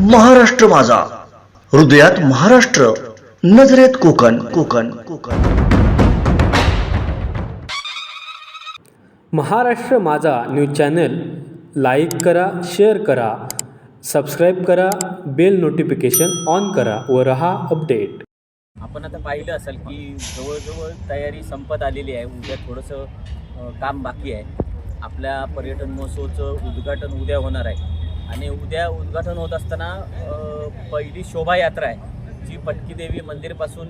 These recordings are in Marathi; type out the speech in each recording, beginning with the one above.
महाराष्ट्र माझा. हृदयात महाराष्ट्र नजरेत Konkan Konkan Konkan. Maharashtra Majha news channel like करा शेअर करा सबस्क्राईब करा बेल नोटिफिकेशन ऑन करा व रहा अपडेट. आपण आता पाहिलं असेल की जवळजवळ तयारी संपत आलेली आहे. उद्या थोडंसं काम बाकी आहे. आपल्या पर्यटन महोत्सवाचं उद्घाटन उद्या होणार आहे. आणि उद्या उद्घाटन होत असताना पहिली शोभायात्रा आहे जी पटकी देवी मंदिरपासून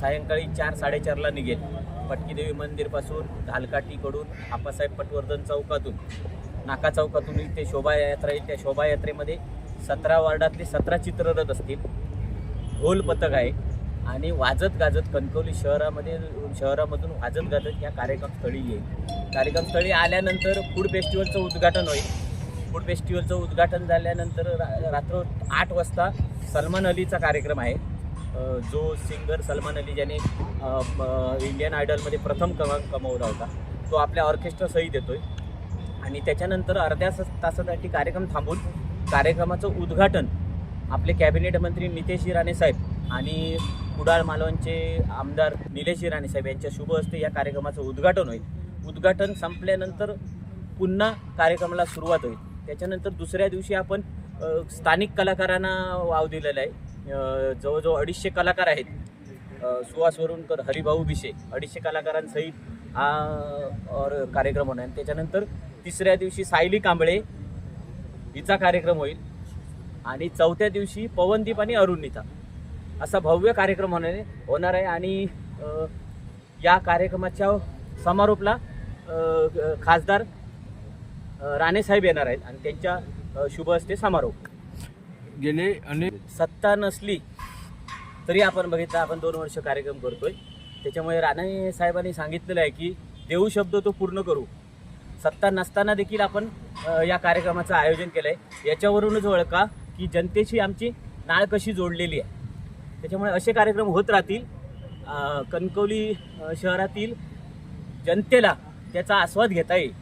सायंकाळी चार साडेचारला निघेल. पटकी देवी मंदिरपासून धालकाटीकडून आप्पासाहेब पटवर्धन चौकातून नाका चौकातून ते शोभायात्रा येईल. त्या शोभायात्रेमध्ये सतरा वार्डातले सतरा चित्ररथ असतील. ढोल पथक आहे आणि वाजत गाजत कणकवली शहरामध्ये शहरामधून वाजत गाजत ह्या कार्यक्रमस्थळी येईल. कार्यक्रमस्थळी आल्यानंतर फूड फेस्टिवलचं उद्घाटन होईल. फूड फेस्टिवलचं उद्घाटन झाल्यानंतर रा रात्र आठ वाजता सलमान अलीचा कार्यक्रम आहे. जो सिंगर सलमान अली ज्याने इंडियन आयडलमध्ये प्रथम क्रमांक कमवला होता. तो आपल्या ऑर्केस्ट्रासही देतो आहे आणि त्याच्यानंतर अर्ध्या स- तासासाठी कार्यक्रम थांबून कार्यक्रमाचं उद्घाटन आपले कॅबिनेट मंत्री नितेश राणे साहेब आणि कुडाळ मालवणचे आमदार निलेश राणे साहेब यांच्या शुभ हस्ते या कार्यक्रमाचं उद्घाटन होईल. उद्घाटन संपल्यानंतर पुन्हा कार्यक्रमाला सुरुवात होईल. त्याच्यानंतर दुसऱ्या दिवशी आपण स्थानिक कलाकारांना वाव दिलेला आहे. जवळजवळ अडीचशे कलाकार आहेत. सुहास वरुणकर हरिभाऊ भिशे अडीचशे कलाकारांसहित हा और कार्यक्रम होणार आहे. त्याच्यानंतर तिसऱ्या दिवशी सायली कांबळे हिचा कार्यक्रम होईल. आणि चौथ्या दिवशी पवनदीप आणि अरुणिता असा भव्य कार्यक्रम होणार आहे होणार आहे. आणि या कार्यक्रमाच्या समारोपला खासदार राणेसाहेब येणार आहेत आणि त्यांच्या शुभ हस्ते समारोप. गेले अनेक सत्ता नसली तरी आपण बघितलं आपण दोन वर्ष कार्यक्रम करतोय. त्याच्यामुळे राणे साहेबांनी सांगितलेलं आहे की देऊ शब्द तो पूर्ण करू. सत्ता नसताना देखील आपण या कार्यक्रमाचं आयोजन केलं आहे याच्यावरूनच ओळखा की जनतेशी आमची नाळ कशी जोडलेली आहे. त्याच्यामुळे असे कार्यक्रम होत राहतील. कणकवली शहरातील जनतेला त्याचा आस्वाद घेता येईल.